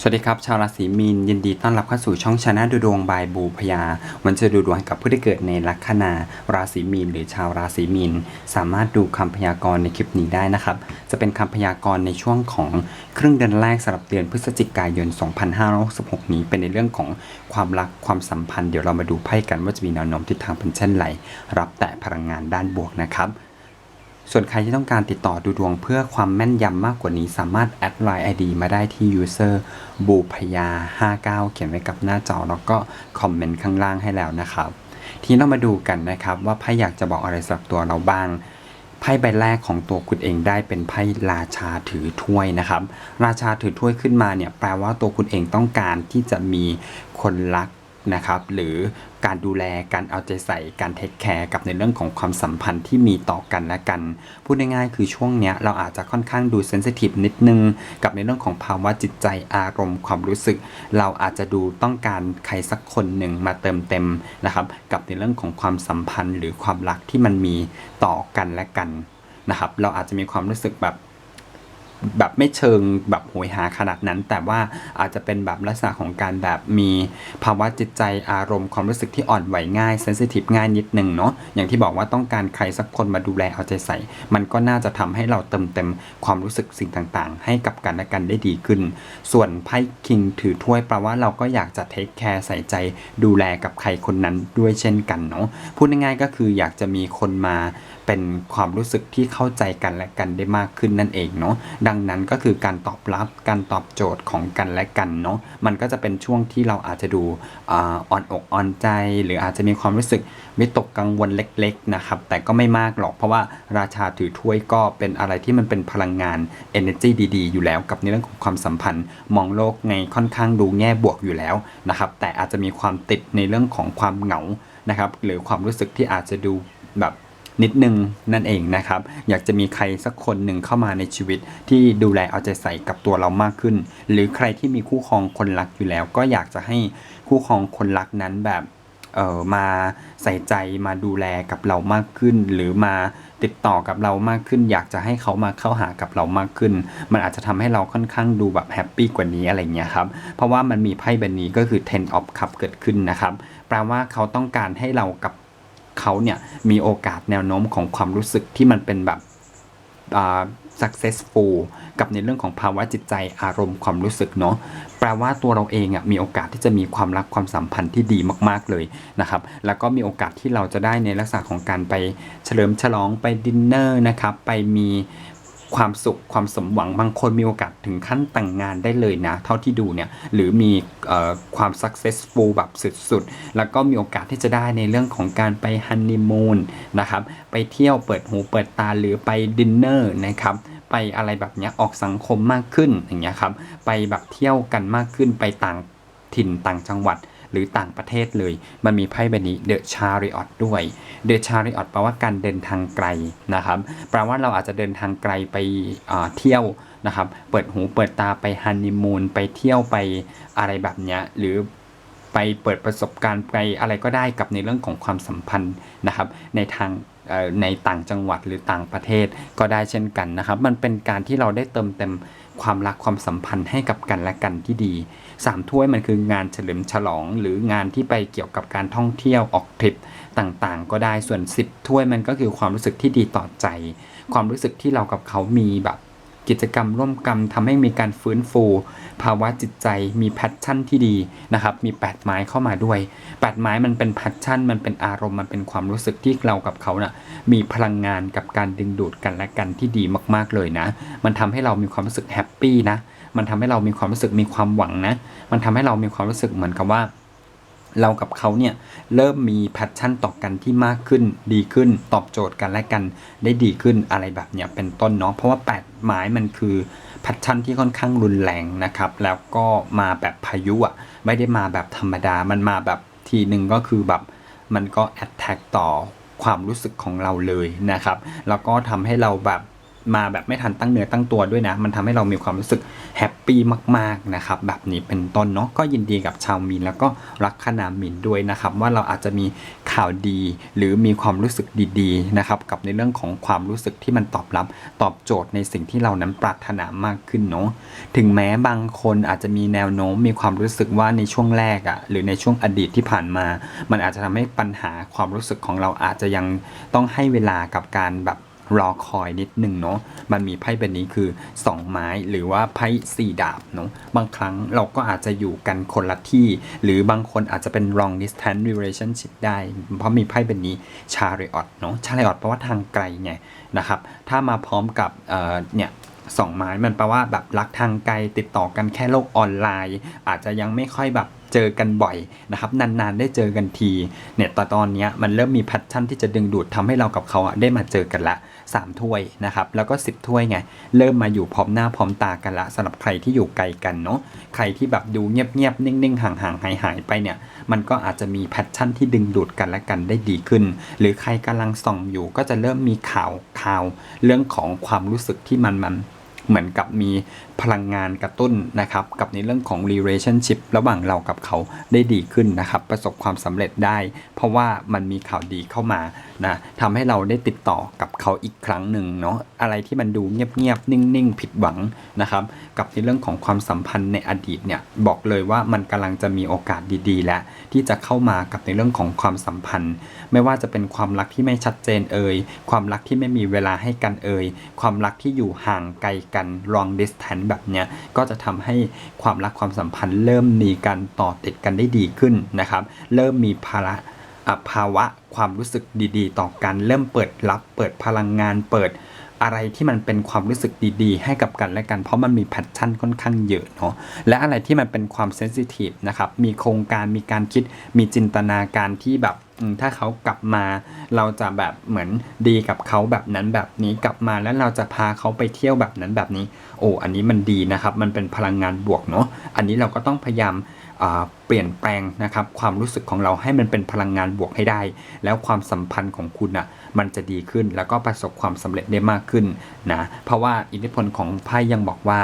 สวัสดีครับ ชาวราศีมีนยินดีต้อนรับเข้าสู่ช่องชนะดูดวงบายบูพยา วันจะดูดวงกับผู้ที่เกิดในลัคนาราศีมีนหรือชาวราศีมีนสามารถดูคำพยากรณ์ในคลิปนี้ได้นะครับ จะเป็นคำพยากรณ์ในช่วงของครึ่งเดือนแรกสำหรับเดือนพฤศจิกายน 2566 นี้เป็นในเรื่องของความรักความสัมพันธ์เดี๋ยวเรามาดูไพ่กันว่าจะมีแนวโน้มทิศทางเป็นเช่นไรรับแต่พลังงานด้านบวกนะครับ ส่วนใครที่ต้องการติดต่อดูดวงเพื่อความแม่นยำมากกว่านี้ สามารถแอดไลน์ ID มาได้ที่ user บูพยา 59 เขียนไว้กับหน้าจอ แล้วก็คอมเมนต์ข้างล่างให้แล้วนะครับ ทีนี้เรามาดูกันนะครับ ว่าไพ่อยากจะบอกอะไรสำหรับตัวเราบ้างไพ่ใบแรกของตัวคุณเองได้เป็นไพ่ราชาถือถ้วยนะครับ ราชาถือถ้วยขึ้นมาเนี่ยแปลว่าตัวคุณเองต้องการที่จะมีคนรัก นะครับหรือการดูแลการเอาใจใส่การเทคแคร์กับในเรื่องของความสัมพันธ์ที่มีต่อกันและกัน พูดง่ายๆคือช่วงเนี้ยเราอาจจะค่อนข้างดูเซนซิทีฟนิดนึง กับในเรื่องของภาวะจิตใจอารมณ์ความรู้สึก เราอาจจะดูต้องการใครสักคนหนึ่งมาเติมเต็มนะครับกับในเรื่องของความสัมพันธ์ หรือความรักที่มันมีต่อกันและกันนะครับเราอาจจะมีความรู้สึกแบบ แบบไม่เชิงแบบโหยหาขนาดนั้น แต่ว่าอาจจะเป็นแบบลักษณะของการแบบมีภาวะจิตใจอารมณ์ความรู้สึกที่อ่อนไหวง่ายเซนซิทีฟง่ายนิดนึงเนาะอย่างที่บอกว่าต้องการใครสักคนมาดูแลเอาใจใส่ มันก็น่าจะทำให้เราเติมเต็มความรู้สึกสิ่งต่างๆ ให้กับกันและกันได้ดีขึ้น ส่วนไพ่คิงถือถ้วยแปลว่าเราก็อยากจะเทคแคร์ใส่ใจดูแลกับใครคนนั้นด้วยเช่นกันเนาะพูดง่ายๆก็คืออยากจะมีคนมา เป็นความรู้สึกที่เข้าใจกันและกันได้มากขึ้นนั่นเองเนาะดังนั้นก็คือการตอบรับการตอบโจทย์ของกันและกันเนาะมันก็จะเป็นช่วงที่เราอาจจะดูอ่อนอกอ่อนใจ หรืออาจจะมีความรู้สึกวิตกกังวลเล็กๆนะครับแต่ก็ไม่มากหรอกเพราะว่าราชาถือถ้วยก็เป็นอะไรที่มันเป็นพลังงาน energy ดีๆ อยู่แล้วกับในเรื่องของความสัมพันธ์ มองโลกในค่อนข้างดูแง่บวกอยู่แล้วนะครับแต่อาจจะมีความติดในเรื่องของความเหงานะครับหรือความรู้สึกที่อาจจะดูแบบ นิดนึงนั่นเองนะครับ อยากจะมีใครสักคนหนึ่งเข้ามาในชีวิตที่ดูแลเอาใจใส่กับตัวเรามากขึ้น หรือใครที่มีคู่ครองคนรักอยู่แล้ว ก็อยากจะให้คู่ครองคนรักนั้นแบบเออมาใส่ใจมาดูแลกับเรามากขึ้น หรือมาติดต่อกับเรามากขึ้น อยากจะให้เขามาเข้าหากับเรามากขึ้น มันอาจจะทำให้เราค่อนข้างดูแบบแฮปปี้กว่านี้อะไรเงี้ยครับเพราะว่ามันมีไพ่ใบนี้ก็คือ ten of cup เกิดขึ้นนะครับแปลว่าเขาต้องการให้เรากับ เขาเนี่ยมีโอกาสแนวโน้มของความรู้สึกที่มันเป็นแบบอ่า successful กับในเรื่องของภาวะจิตใจอารมณ์ความรู้สึกเนาะแปลว่าตัวเราเองอะมีโอกาสที่จะมีความรักความสัมพันธ์ที่ดีมากๆเลยนะครับ แล้วก็มีโอกาสที่เราจะได้ในลักษณะของการไปเฉลิมฉลองไปดินเนอร์นะครับ ไปมี ความสุขความสมหวังบางคนมีโอกาสถึงขั้นแต่งงานได้เลยนะ เท่าที่ดูเนี่ยหรือมีออความ successful แบบสุดๆ แล้วก็มีโอกาสที่จะได้ในเรื่องของการไปฮันนีมูนนะครับไปเที่ยวเปิดหูเปิดตาหรือไปดินเนอร์นะครับไปอะไรแบบเนี้ยออกสังคมมากขึ้นอย่างเงี้ยครับไปแบบเที่ยวกันมากขึ้นไปต่างถิ่นต่างจังหวัด รือต่างประเทศเลย มันมีไพ่ใบนี้ The Chariot ด้วย The Chariot แปลว่าการเดินทางไกลนะครับแปลว่าเราอาจจะเดินทางไกลไปเที่ยวนะครับเปิดหูเปิดตาไปฮันนีมูนไปเที่ยวไปอะไรแบบเนี้ยหรือไปเปิดประสบการณ์ไปอะไรก็ได้กับในเรื่องของความสัมพันธ์นะครับในทาง ในต่างจังหวัดหรือต่างประเทศก็ได้เช่นกันนะครับ มันเป็นการที่เราได้เติมเต็มความรักความสัมพันธ์ให้กับกันและกันที่ดีสามถ้วยมันคืองานเฉลิมฉลอง หรืองานที่ไปเกี่ยวกับการท่องเที่ยวออกทริปต่างๆ ก็ได้ส่วน 10 ถ้วยมันก็คือความรู้สึกที่ดีต่อใจ ความรู้สึกที่เรากับเขามีแบบ กิจกรรมร่วมกันทำให้มีการฟื้นฟู ภาวะจิตใจมีแพชชั่นที่ดีนะครับ มี 8 ไม้เข้ามาด้วย 8 ไม้มันเป็นแพชชั่น มันเป็นอารมณ์มันเป็นความรู้สึกที่เรากับเขานะ่ะมีพลังงานกับการดึงดูดกันและกันที่ดีมากๆเลยนะ มันทำให้เรามีความรู้สึกแฮปปี้นะ มันทำให้เรามีความรู้สึกมีความหวังนะ มันทำให้เรามีความรู้สึกเหมือนกับว่า เรากับเขาเนี่ยเริ่มมีแพชชั่นต่อกันที่มากขึ้นดีขึ้น ตอบโจทย์กันและกันได้ดีขึ้นอะไรแบบเนี้ยเป็นต้นเนาะเพราะว่า8ไม้มันคือแพชชั่นที่ค่อนข้างรุนแรงนะครับ แล้วก็มาแบบพายุอะ่ะไม่ได้มาแบบธรรมดามันมาแบบทีหนึ่งก็คือแบบมันก็แอ t แท็กต่อความรู้สึกของเราเลยนะครับ แล้วก็ทำให้เราแบบ มาแบบไม่ทันตั้งเนื้อตั้งตัวด้วยนะ มันทำให้เรามีความรู้สึกแฮปปี้มากๆนะครับ แบบนี้เป็นต้นเนาะก็ยินดีกับชาวมีนแล้วก็ลัคนามีนด้วยนะครับ ว่าเราอาจจะมีข่าวดี หรือมีความรู้สึกดีๆนะครับกับในเรื่องของความรู้สึกที่มันตอบรับตอบโจทย์ในสิ่งที่เรานั้นปรารถนามากขึ้นเนาะถึงแม้บางคนอาจจะมีแนวโน้มมีความรู้สึกว่าในช่วงแรกอะ่ะหรือในช่วงอดีตที่ผ่านมา มันอาจจะทำให้ปัญหาความรู้สึกของเราอาจจะยังต้องให้เวลากับการแบบ รอคอยนิดหนึ่งเนาะ มันมีไพ่ใบบนี้คือ 2 ไม้หรือว่าไพ่สี่ดาบเนาะ บางครั้งเราก็อาจจะอยู่กันคนละที่ หรือบางคนอาจจะเป็น long distance relationship ได้ เพราะมีไพ่ใบบนี้ chariot เนาะ chariot แปลว่าทางไกลไงนะครับ ถ้ามาพร้อมกับเเนี่ยสองไม้มันแปลว่าแบบรักทางไกลติดต่อกันแค่โลกออนไลน์ อาจจะยังไม่ค่อยแบบ เจอกันบ่อยนะครับนานๆ ได้เจอกันทีเนี่ยตอนตอนนี้มันเริ่มมีแพทเทิร์นที่จะดึงดูดทำให้เรากับเขาอะได้มาเจอกันละ 3 ถ้วยนะครับแล้วก็ 10 ถ้วยไงเริ่มมาอยู่พร้อมหน้าพร้อมตากันละสำหรับใครที่อยู่ไกลกันเนาะใครที่แบบดูเงียบๆนิ่งๆห่างๆหายๆไปเนี่ยมันก็อาจจะมีแพทเทิร์นที่ดึงดูดกันและกันได้ดีขึ้น หรือใครกำลังส่องอยู่ก็จะเริ่มมีข่าวข่าว เรื่องของความรู้สึกที่มันมัน เหมือนกับมีพลังงานกระตุ้นนะครับ กับในเรื่องของ relationship ระหว่างเรากับเขาได้ดีขึ้นนะครับ ประสบความสำเร็จได้ เพราะว่ามันมีข่าวดีเข้ามานะทำให้เราได้ติดต่อกับเขาอีกครั้งหนึ่งเนาะอะไรที่มันดูเงียบๆนิ่งๆ ผิดหวังนะครับ กับในเรื่องของความสัมพันธ์ในอดีตเนี่ยบอกเลยว่ามันกำลังจะมีโอกาสดีๆ แล้วที่จะเข้ามากับในเรื่องของความสัมพันธ์ ไม่ว่าจะเป็นความรักที่ไม่ชัดเจนเอ่ยความรักที่ไม่มีเวลาให้กันเอ่ยความรักที่อยู่ห่างไกลกัน long distance แบบเนี้ยก็จะทำให้ความรักความสัมพันธ์ เริ่มมีการต่อติดกันได้ดีขึ้นนะครับ เริ่มมีภาระ ภาวะความรู้สึกดีๆ ต่อกันเริ่มเปิดรับ เปิดพลังงานเปิดอะไรที่มันเป็นความรู้สึกดีๆ ให้กับกันและกัน เพราะมันมีแพทชั่นค่อนข้างเยอะเนาะและอะไรที่มันเป็นความเซนซิทีฟนะครับมีโครงการมีการคิดมีจินตนาการที่แบบถ้าเขากลับมา เราจะแบบเหมือนดีกับเขาแบบนั้นแบบนี้กลับมาแล้วเราจะพาเขาไปเที่ยวแบบนั้นแบบนี้ โอ้อันนี้มันดีนะครับ มันเป็นพลังงานบวกเนาะอันนี้เราก็ต้องพยายาม เปลี่ยนแปลงนะครับความรู้สึกของเราให้มันเป็นพลังงานบวกให้ได้ แล้วความสัมพันธ์ของคุณอะมันจะดีขึ้นแล้วก็ประสบความสำเร็จได้มากขึ้นนะเพราะว่าอิทธิพลของไพ่ยังบอกว่า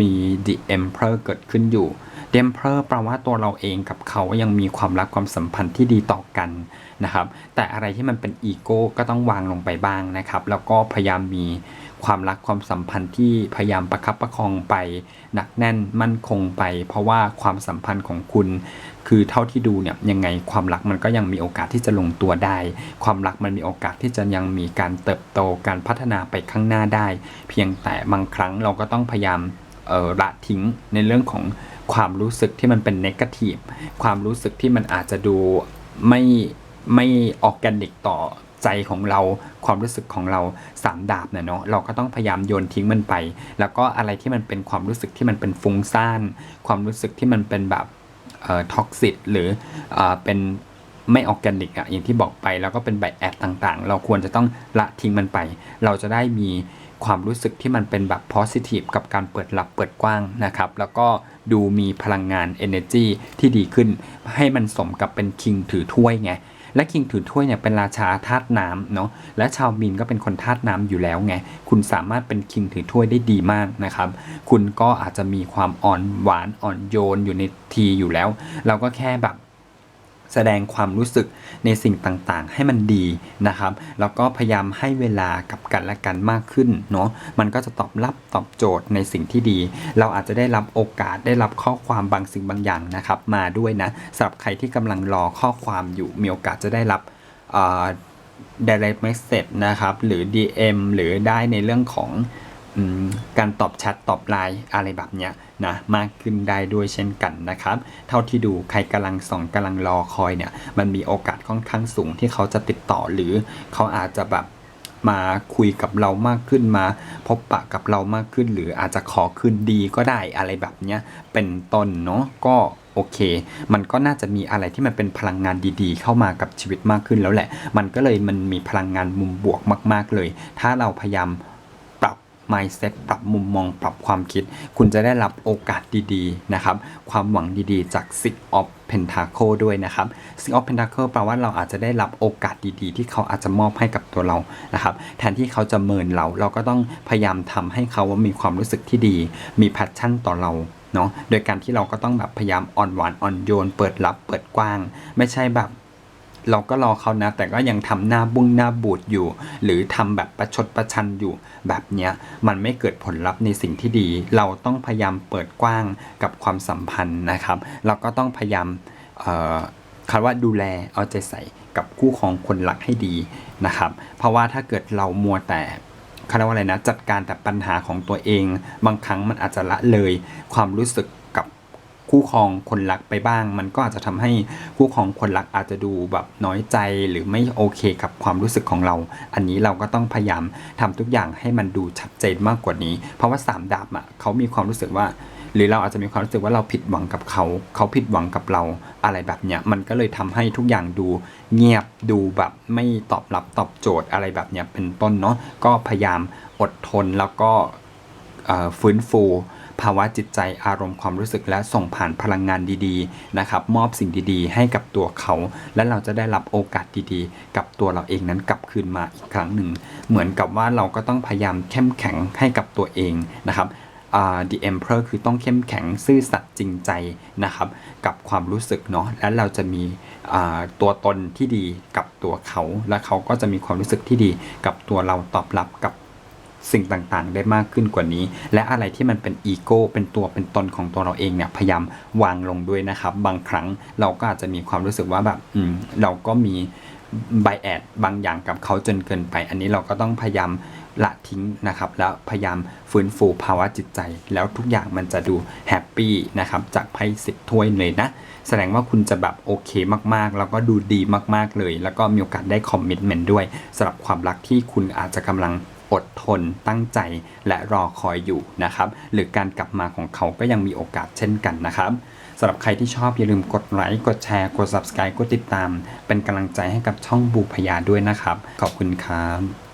มี The Emperor เกิดขึ้นอยู่ The Emperor แปลว่าตัวเราเองกับเขายังมีความรักความสัมพันธ์ที่ดีต่อกันนะครับ แต่อะไรที่มันเป็นอีโก้ก็ต้องวางลงไปบ้างนะครับ แล้วก็พยายามมี ความรักความสัมพันธ์ที่พยายามประคับประคองไป หนักแน่นมั่นคงไป เพราะว่าความสัมพันธ์ของคุณ คือเท่าที่ดูเนี่ยยังไงความรักมันก็ยังมีโอกาสที่จะลงตัวได้ ความรักมันมีโอกาสที่จะยังมีการเติบโตการพัฒนาไปข้างหน้าได้ เพียงแต่บางครั้งเราก็ต้องพยายามออละทิ้งในเรื่องของความรู้สึกที่มันเป็นเนกาทีฟความรู้สึกที่มันอาจจะดูไม่ไม่ออร์แกนิกต่อ ใจของเราความรู้สึกของเราสามดาบเนี่ยเนาะเราก็ต้องพยายามโยนทิ้งมันไป แล้วก็อะไรที่มันเป็นความรู้สึกที่มันเป็นฟุ้งซ่าน ความรู้สึกที่มันเป็นแบบเอ่อท็อกซิตหรือเอ่อเป็นไม่ออร์แกนิกอะอย่างที่บอกไปแล้วก็เป็นใบแอดต่างๆ เราควรจะต้องละทิ้งมันไป เราจะได้มีความรู้สึกที่มันเป็นแบบ positive กับการเปิดรับเปิดกว้างนะครับ แล้วก็ดูมีพลังงาน energy ที่ดีขึ้น ให้มันสมกับเป็นคิงถือถ้วยไง และคิงถือถ้วยเนี่ยเป็นราชาธาตุน้ำเนาะและชาวมีนก็เป็นคนธาตุน้ำอยู่แล้วไงคุณสามารถเป็นคิงถือถ้วยได้ดีมากนะครับคุณก็อาจจะมีความอ่อนหวานอ่อนโยนอยู่ในทีอยู่แล้ว เราก็แค่แบบ แสดงความรู้สึกในสิ่งต่างๆ ให้มันดีนะครับ แล้วก็พยายามให้เวลากับกันและกันมากขึ้นเนาะมันก็จะตอบรับตอบโจทย์ในสิ่งที่ดี เราอาจจะได้รับโอกาสได้รับข้อความบางสิ่งบางอย่างนะครับ มาด้วยนะสำหรับใครที่กำลังรอข้อความอยู่มีโอกาสจะได้รับเอ่อ direct message นะครับ หรือ DM หรือได้ในเรื่องของ การตอบแชทตอบไลน์อะไรแบบเนี้ยนะมากขึ้นได้ด้วยเช่นกันนะครับ เท่าที่ดูใครกำลังส่องกำลังรอคอยเนี่ยมันมีโอกาสค่อนข้างสูงที่เขาจะติดต่อหรือเขาอาจจะแบบมาคุยกับเรามากขึ้นมา พบปะกับเรามากขึ้น หรืออาจจะขอคืนดีก็ได้อะไรแบบเนี้ยเป็นต้นเนาะก็โอเค มันก็น่าจะมีอะไรที่มันเป็นพลังงานดีๆ เข้ามากับชีวิตมากขึ้นแล้วแหละ มันก็เลยมันมีพลังงานมุมบวกมาก ๆเลย ถ้าเราพยายาม mindset ปรับมุมมอง ปรับความคิด คุณจะได้รับโอกาสดีๆนะครับความหวังดีๆ จาก Six of Pentacle ด้วยนะครับ Six of Pentacle แปลว่าเราอาจจะได้รับโอกาสดีๆ ที่เขาอาจจะมอบให้กับตัวเรานะครับแทนที่เขาจะเมินเราเราก็ต้องพยายามทำให้เขาว่ามีความรู้สึกที่ดี มีแพชชั่นต่อเราเนาะโดยการที่เราก็ต้องแบบพยายามอ่อนหวานอ่อนโยน เปิดรับเปิดกว้าง ไม่ใช่แบบ เราก็รอเขานะ แต่ก็ยังทำหน้าบุ้งหน้าบูดอยู่ หรือทำแบบประชดประชันอยู่ แบบเนี้ยมันไม่เกิดผลลัพธ์ในสิ่งที่ดี เราต้องพยายามเปิดกว้างกับความสัมพันธ์นะครับเราก็ต้องพยายามคำว่าดูแลเอาใจใส่กับคู่ของคนรักให้ดีนะครับ เพราะว่าถ้าเกิดเรามัวแต่เขาเรียกว่าอะไรนะจัดการแต่ปัญหาของตัวเอง บางครั้งมันอาจจะละเลยความรู้สึก คู่ครองคนรักไปบ้าง มันก็อาจจะทำให้คู่ครองคนรักอาจจะดูแบบน้อยใจหรือไม่โอเคกับความรู้สึกของเรา อันนี้เราก็ต้องพยายามทำทุกอย่างให้มันดูชัดเจนมากกว่านี้ เพราะว่าสามดาบอะเขามีความรู้สึกว่า หรือเราอาจจะมีความรู้สึกว่าเราผิดหวังกับเขา เขาผิดหวังกับเราอะไรแบบเนี้ยมันก็เลยทำให้ทุกอย่างดูเงียบดูแบบไม่ตอบรับตอบโจทย์อะไรแบบเนี้ยเป็นต้นเนาะก็พยายามอดทนแล้วก็ฟื้นฟู ภาวะจิตใจอารมณ์ความรู้สึกและส่งผ่านพลังงานดีๆนะครับมอบสิ่งดีๆ ให้กับตัวเขา และเราจะได้รับโอกาสดีๆ กับตัวเราเองนั้นกลับคืนมาอีกครั้งหนึ่ง เหมือนกับว่าเราก็ต้องพยายามเข้มแข็งให้กับตัวเองนะครับอ่า The Emperor คือต้องเข้มแข็งซื่อสัตย์จริงใจนะครับกับความรู้สึกเนาะและเราจะมีตัวตนที่ดีกับตัวเขา และเขาก็จะมีความรู้สึกที่ดีกับตัวเราตอบรับกับ สิ่งต่างๆ ได้มากขึ้นกว่านี้ และอะไรที่มันเป็นอีโก้เป็นตัวเป็นตนของตัวเราเองเนี่ยพยายามวางลงด้วยนะครับ บางครั้งเราก็อาจจะมีความรู้สึกว่าแบบอืมเราก็มีไบแอดบางอย่างกับเขาจนเกินไป อันนี้เราก็ต้องพยายามละทิ้งนะครับ แล้วพยายามฟื้นฟูภาวะจิตใจ แล้วทุกอย่างมันจะดูแฮปปี้นะครับ จากไพ่สิบถ้วยเลยนะ แสดงว่าคุณจะแบบโอเคมากๆ แล้วก็ดูดีมากๆเลย แล้วก็มีโอกาสได้คอมมิชเมนต์ด้วยสำหรับความรักที่คุณอาจจะกำลัง อดทนตั้งใจและรอคอยอยู่นะครับ หรือการกลับมาของเขาก็ยังมีโอกาสเช่นกันนะครับสำหรับใครที่ชอบอย่าลืมกดไลค์กดแชร์กด subscribe กดติดตาม เป็นกำลังใจให้กับช่องบูพยาด้วยนะครับ ขอบคุณครับ